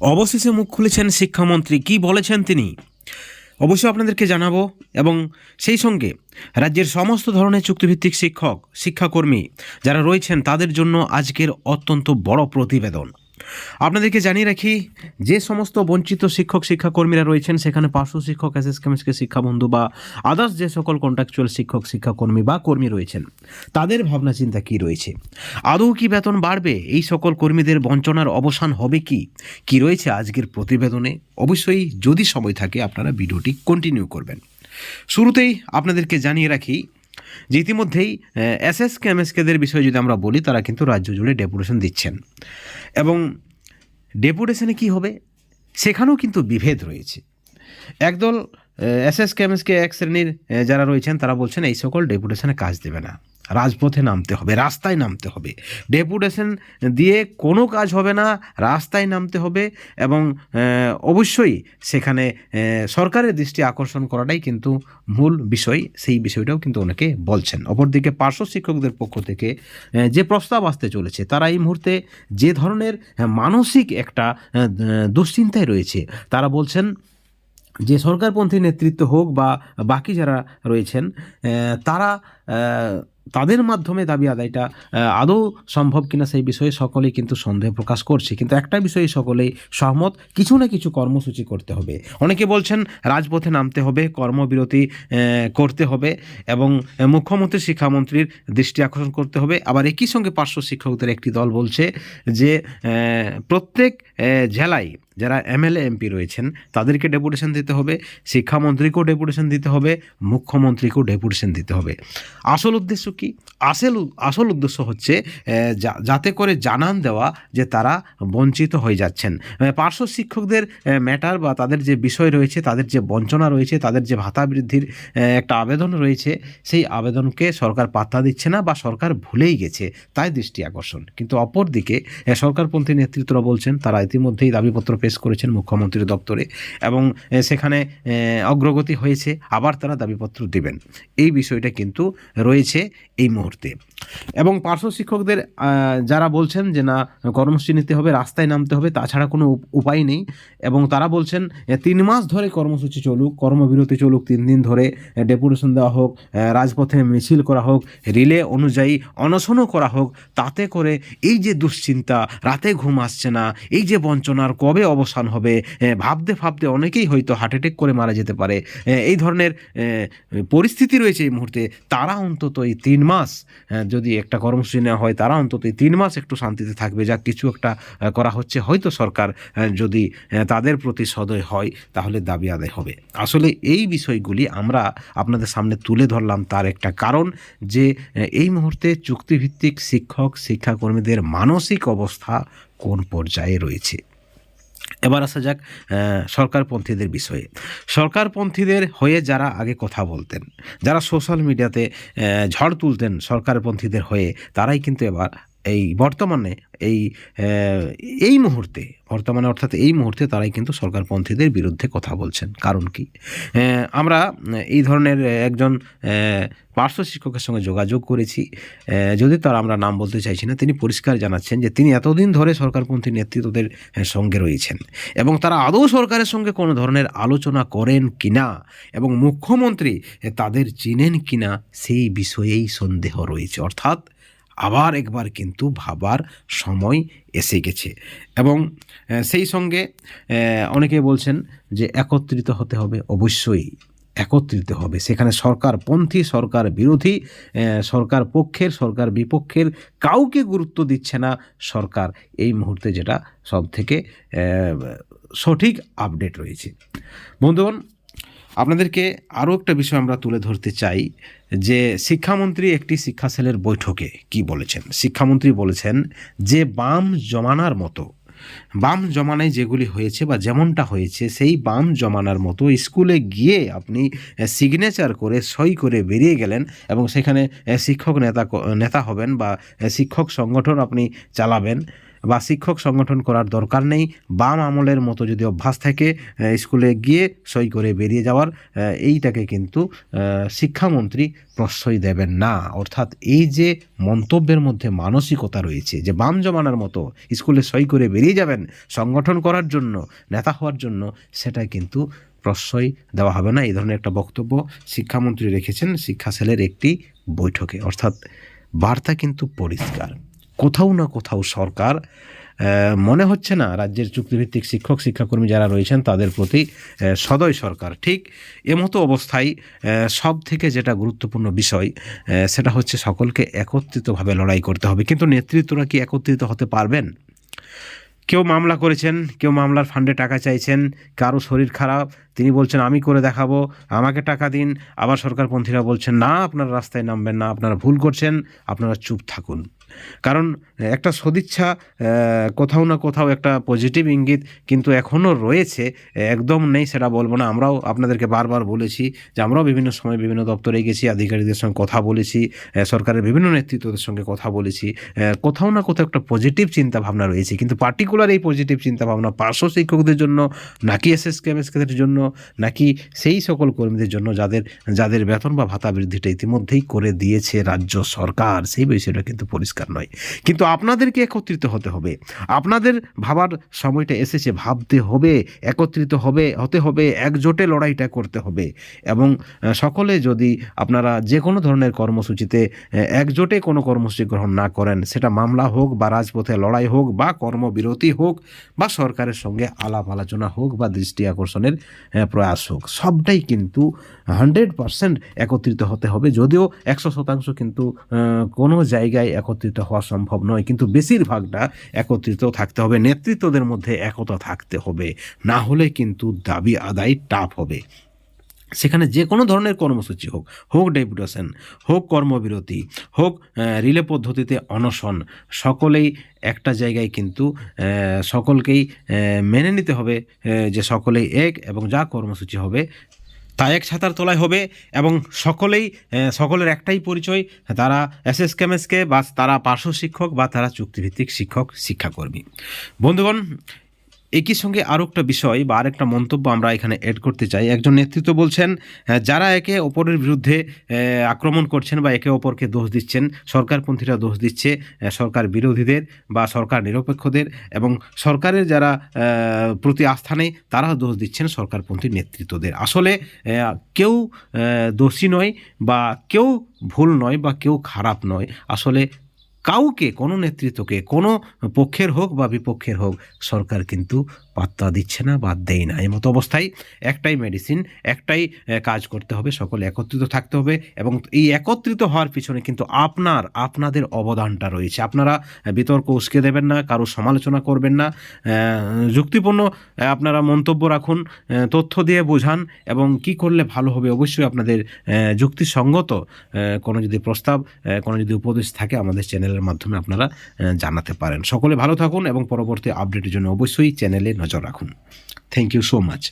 অবশেষে মুখ খুলেছেন শিক্ষামন্ত্রী। কি বলেছেন তিনি? অবশ্যই আপনাদেরকে জানাব এবং সেই সঙ্গে রাজ্যের সমস্ত ধরনের চুক্তিভিত্তিক শিক্ষক, শিক্ষাকর্মী যারা রয়েছেন তাদের জন্য আজকের অত্যন্ত বড় প্রতিবেদন। আপনাদেরকে জানিয়ে রাখি, যে সমস্ত বঞ্চিত শিক্ষক, শিক্ষাকর্মীরা রয়েছেন, সেখানে পার্শ্ব শিক্ষক এস এস কেমিস্ট্রি শিক্ষাবন্ধু বা আদার্স যে সকল কন্ট্রাকচুয়াল শিক্ষক, শিক্ষাকর্মী বা কর্মী রয়েছেন, তাদের ভাবনা চিন্তা কী রয়েছে? আদৌ কি বেতন বাড়বে? এই সকল কর্মীদের বঞ্চনার অবসান হবে কি? কি রয়েছে আজকের প্রতিবেদনে? অবশ্যই যদি সময় থাকে, আপনারা ভিডিওটি কন্টিনিউ করবেন। শুরুতেই আপনাদেরকে জানিয়ে রাখি যে ইতিমধ্যেই S S K, M S কেদের বিষয়ে যদি আমরা বলি, তারা কিন্তু রাজ্য জুড়ে ডেপুটেশন দিচ্ছেন। এবং ডেপুটেশনে কি হবে? সেখানেও কিন্তু বিভেদ রয়েছে। একদল S S K, M S K এক শ্রেণির যারা রয়েছেন, তারা বলছেন এই সকল ডেপুটেশনে কাজ দেবে না। রাজপথে নামতে হবে, রাস্তায় নামতে হবে। ডেপুটেশন দিয়ে কোনো কাজ হবে না, রাস্তায় নামতে হবে এবং অবশ্যই সেখানে সরকারের দৃষ্টি আকর্ষণ করাটাই কিন্তু মূল বিষয়, সেই বিষয়টাও কিন্তু অনেকে বলছেন। অপরদিকে পার্শ্ব শিক্ষকদের পক্ষ থেকে যে প্রস্তাব আসতে চলেছে, তারা এই মুহূর্তে যে ধরনের মানসিক একটা দুশ্চিন্তায় রয়েছে, তারা বলছেন যে সরকারপন্থী নেতৃত্ব হোক বা বাকি যারা রয়েছেন তারা তাদের মাধ্যমে দাবি আদায়টা আদৌ সম্ভব কিনা সেই বিষয়ে সকলেই কিন্তু সন্দেহ প্রকাশ করছে। কিন্তু একটা বিষয়ে সকলেই সহমত, কিছু না কিছু কর্মসূচি করতে হবে। অনেকে বলছেন, রাজপথে নামতে হবে, কর্মবিরতি করতে হবে এবং মুখ্যমন্ত্রী, শিক্ষামন্ত্রীর দৃষ্টি আকর্ষণ করতে হবে। আবার একই সঙ্গে পার্শ্ব শিক্ষকদের একটি দল বলছে যে প্রত্যেক জেলায় যারা এমএলএ এমপি রয়েছেন, তাদেরকে ডেপুটেশন দিতে হবে, শিক্ষামন্ত্রীকেও ডেপুটেশন দিতে হবে, মুখ্যমন্ত্রীকেও ডেপুটেশন দিতে হবে। আসল উদ্দেশ্য কি? আসল আসল উদ্দেশ্য হচ্ছে যাতে করে জানান দেওয়া যে তারা বঞ্চিত হয়ে যাচ্ছেন। পার্শ্ব শিক্ষকদের ম্যাটার বা তাদের যে বিষয় রয়েছে, তাদের যে বঞ্চনা রয়েছে, তাদের যে ভাতা বৃদ্ধির একটা আবেদন রয়েছে, সেই আবেদনকে সরকার পাত্তা দিচ্ছে না বা সরকার ভুলেই গেছে। তাই দৃষ্টি আকর্ষণ। কিন্তু অপরদিকে সরকারপন্থী নেতৃত্বরা বলছেন, তারা ইতিমধ্যেই দাবিপত্র পেশ করেছেন মুখ্যমন্ত্রীর দপ্তরে এবং সেখানে অগ্রগতি হয়েছে, আবার তারা দাবিপত্র দেবেন। এই বিষয়টা কিন্তু রয়েছে এই মুহূর্তে। এবং পার্শ্ব শিক্ষকদের যারা বলছেন যে না, কর্মসূচি নিতে হবে, রাস্তায় নামতে হবে তাছাড়া কোনো উপ- উপায় নেই। এবং তারা বলছেন তিন মাস ধরে কর্মসূচি চলুক, কর্মবিরতি চলুক, তিন দিন ধরে ডেপুটেশন দেওয়া হোক রাজপথে মিছিল করা হোক, রিলে অনুযায়ী অনশনও করা হোক, তাতে করে এই যে দুশ্চিন্তা, রাতে ঘুম আসছে না, এই যে বঞ্চনার কবে অবসান হবে ভাবতে ভাবতে অনেকেই হয়তো হার্ট অ্যাটেক করে মারা যেতে পারে। এই ধরনের পরিস্থিতি রয়েছে এই মুহূর্তে। তারা অন্তত এই তিন মাস যদি একটা কর্মসূচি নেওয়া হয়, তারা অন্তত তিন মাস একটু শান্তিতে থাকবে। যা কিছু একটা করা হচ্ছে, হয়তো সরকার যদি তাদের প্রতি সদয় হয়, তাহলে দাবি আদায় হবে। আসলে এই বিষয়গুলি আমরা আপনাদের সামনে তুলে ধরলাম তার একটা কারণ যে এই মুহূর্তে চুক্তিভিত্তিক শিক্ষক, শিক্ষাকর্মীদের মানসিক অবস্থা কোন পর্যায়ে রয়েছে? এবার আসা যাক সরকারপন্থীদের বিষয়ে। সরকারপন্থীদের হয়ে যারা আগে কথা বলতেন, যারা সোশ্যাল মিডিয়াতে ঝড় তুলতেন সরকারপন্থীদের হয়ে, তারাই কিন্তু এবার এই বর্তমানে এই এই মুহূর্তে, বর্তমানে অর্থাৎ এই মুহূর্তে তারাই কিন্তু সরকারপন্থীদের বিরুদ্ধে কথা বলছেন। কারণ কি? আমরা এই ধরনের একজন পার্শ্ব শিক্ষকের সঙ্গে যোগাযোগ করেছি। যদি তার আমরা নাম বলতে চাইছি না, তিনি পরিষ্কার জানাচ্ছেন যে তিনি এতদিন ধরে সরকারপন্থী নেতৃত্বদের সঙ্গে রয়েছেন এবং তারা আদৌ সরকারের সঙ্গে কোনো ধরনের আলোচনা করেন কিনা এবং মুখ্যমন্ত্রী তাদের চিনেন কিনা, সেই বিষয়েই সন্দেহ রয়েছে। অর্থাৎ আবার একবার কিন্তু ভাবার সময় এসে গেছে। এবং সেই সঙ্গে অনেকে বলছেন যে একত্রিত হতে হবে, অবশ্যই একত্রিত হবে। সেখানে সরকারপন্থী সরকার বিরোধী সরকার পক্ষের, সরকার বিপক্ষের কাউকে গুরুত্ব দিচ্ছে না সরকার। এই মুহূর্তে যেটা সব থেকে সঠিক আপডেট রয়েছে। বন্ধুগণ আপনাদেরকে আরও একটা বিষয় আমরা তুলে ধরতে চাই, যে শিক্ষামন্ত্রী একটি শিক্ষা সেলের বৈঠকে কি বলেছেন? শিক্ষামন্ত্রী বলেছেন যে বাম জমানার মতো, বাম জমানায় যেগুলি হয়েছে বা যেমনটা হয়েছে, সেই বাম জমানার মতো স্কুলে গিয়ে আপনি সিগনেচার করে, সই করে বেরিয়ে গেলেন এবং সেখানে শিক্ষক নেতা নেতা হবেন বা শিক্ষক সংগঠন আপনি চালাবেন। বা শিক্ষক সংগঠন করার দরকার নেই। বাম আমলের মতো যদি অভ্যাস থাকে স্কুলে গিয়ে সই করে বেরিয়ে যাওয়ার এইটাকে কিন্তু শিক্ষামন্ত্রী প্রশ্রয় দেবেন না। অর্থাৎ এই যে মন্তব্যের মধ্যে মানসিকতা রয়েছে, যে বাম জমানার মতো স্কুলে সই করে বেরিয়ে যাবেন, সংগঠন করার জন্য, নেতা হওয়ার জন্য, সেটা কিন্তু প্রশ্রয় দেওয়া হবে না। এই ধরনের একটা বক্তব্য শিক্ষামন্ত্রী রেখেছেন শিক্ষা সেলের একটি বৈঠকে। অর্থাৎ বার্তা কিন্তু পরিষ্কার। কোথাও না কোথাও সরকার মনে হচ্ছে না রাজ্যের চুক্তিভিত্তিক শিক্ষক, শিক্ষাকর্মী যারা রয়েছেন তাদের প্রতি সদয় সরকার। ঠিক এমতো অবস্থায় সব থেকে যেটা গুরুত্বপূর্ণ বিষয় সেটা হচ্ছে সকলকে একত্রিতভাবে লড়াই করতে হবে। কিন্তু নেতৃত্বরা কি একত্রিত হতে পারবেন? কেউ মামলা করেছেন, কেউ মামলার ফান্ডে টাকা চাইছেন, কারও শরীর খারাপ, তিনি বলছেন, আমি করে দেখাবো, আমাকে টাকা দিন। আবার সরকারপন্থীরা বলছেন, না, আপনারা রাস্তায় নামবেন না, আপনারা ভুল করছেন, আপনারা চুপ থাকুন। কারণ একটা সদিচ্ছা কোথাও না কোথাও একটা পজিটিভ ইঙ্গিত কিন্তু এখনও রয়েছে, একদম নেই সেটা বলব না। আমরাও আপনাদেরকে বারবার বলেছি যে আমরাও বিভিন্ন সময় বিভিন্ন দপ্তরে গেছি, আধিকারিকদের সঙ্গে কথা বলেছি সরকারের বিভিন্ন নেতৃত্বদের সঙ্গে কথা বলেছি কোথাও না কোথাও একটা পজিটিভ চিন্তা ভাবনা রয়েছে। কিন্তু পার্টিকুলার এই পজিটিভ চিন্তা ভাবনা পার্শ্ব শিক্ষকদের জন্য, নাকি এস এস কেমএসকেদের জন্য, নাকি সেই সকল কর্মীদের জন্য যাদের যাদের বেতন বা ভাতা বৃদ্ধিটা ইতিমধ্যেই করে দিয়েছে রাজ্য সরকার, সেই বিষয়টা কিন্তু পরিষ্কার নয়। কিন্তু আপনাদেরকে একত্রিত হতে হবে। আপনাদের ভাবার সময়টা এসেছে, ভাবতে হবে, একত্রিত হবে, হতে হবে, একজোটে লড়াইটা করতে হবে। এবং সকলে যদি আপনারা যে কোনো ধরনের কর্মসূচিতে একজোটে কোনো কর্মসূচি গ্রহণ না করেন, সেটা মামলা হোক বা রাজপথে লড়াই হোক বা কর্মবিরতি হোক বা সরকারের সঙ্গে আলাপ আলোচনা হোক বা দৃষ্টি আকর্ষণের প্রয়াস হোক, সবটাই কিন্তু হান্ড্রেড পারসেন্ট একত্রিত হতে হবে। যদিও একশো শতাংশ কিন্তু কোনো জায়গায় একত্রিত হওয়া সম্ভব নয়। কিন্তু বেশিরভাগটা একত্রিত থাকতে হবে, নেতৃত্বদের মধ্যে একতা থাকতে হবে। না হলে কিন্তু দাবি আদায় টাফ হবে। সেখানে যে কোনো ধরনের কর্মসূচি হোক হোক ডেপুটেশন, হোক কর্মবিরতি, হোক রিলে পদ্ধতিতে অনশন, সকলেই একটা জায়গায় কিন্তু সকলকেই মেনে নিতে হবে যে সকলেই এক এবং যা কর্মসূচি হবে তা এক ছাতার তলায় হবে এবং সকলেই সকলের একটাই পরিচয়, তারা এস এস কেমএসকে বা তারা পার্শ্ব শিক্ষক বা তারা চুক্তিভিত্তিক শিক্ষক শিক্ষাকর্মী। বন্ধুগণ একই সঙ্গে আরও একটা বিষয় বা আরেকটা মন্তব্য আমরা এখানে অ্যাড করতে চাই। একজন নেতৃত্ব বলছেন যারা একে অপরের বিরুদ্ধে আক্রমণ করছেন বা একে অপরকে দোষ দিচ্ছেন, সরকারপন্থীরা দোষ দিচ্ছে সরকার বিরোধীদের বা সরকার নিরপেক্ষদের এবং সরকারের যারা প্রতি আস্থা নেই তারা দোষ দিচ্ছেন সরকারপন্থী নেতৃত্বদের। আসলে কেউ দোষী নয় বা কেউ ভুল নয় বা কেউ খারাপ নয়। আসলে কাউকে, কোনো নেতৃত্বকে, কোনো পক্ষের হোক বা বিপক্ষের হোক, সরকার কিন্তু পাত্তা দিচ্ছে না, বাদ দেয় না। এই মতো অবস্থায় একটাই মেডিসিন একটাই কাজ করতে হবে, সকলে একত্রিত থাকতে হবে এবং এই একত্রিত হওয়ার পিছনে কিন্তু আপনার, আপনাদের অবদানটা রয়েছে। আপনারা বিতর্ক উস্কে দেবেন না, কারও সমালোচনা করবেন না যুক্তিপূর্ণ আপনারা মন্তব্য রাখুন তথ্য দিয়ে বোঝান এবং কি করলে ভালো হবে অবশ্যই আপনাদের যুক্তিসঙ্গত কোনো যদি প্রস্তাব কোনো যদি উপদেশ থাকে আমাদের চ্যানেলের মাধ্যমে আপনারা জানাতে পারেন। সকলে ভালো থাকুন এবং পরবর্তী আপডেটের জন্য অবশ্যই চ্যানেলে নজর রাখুন। Thank you so much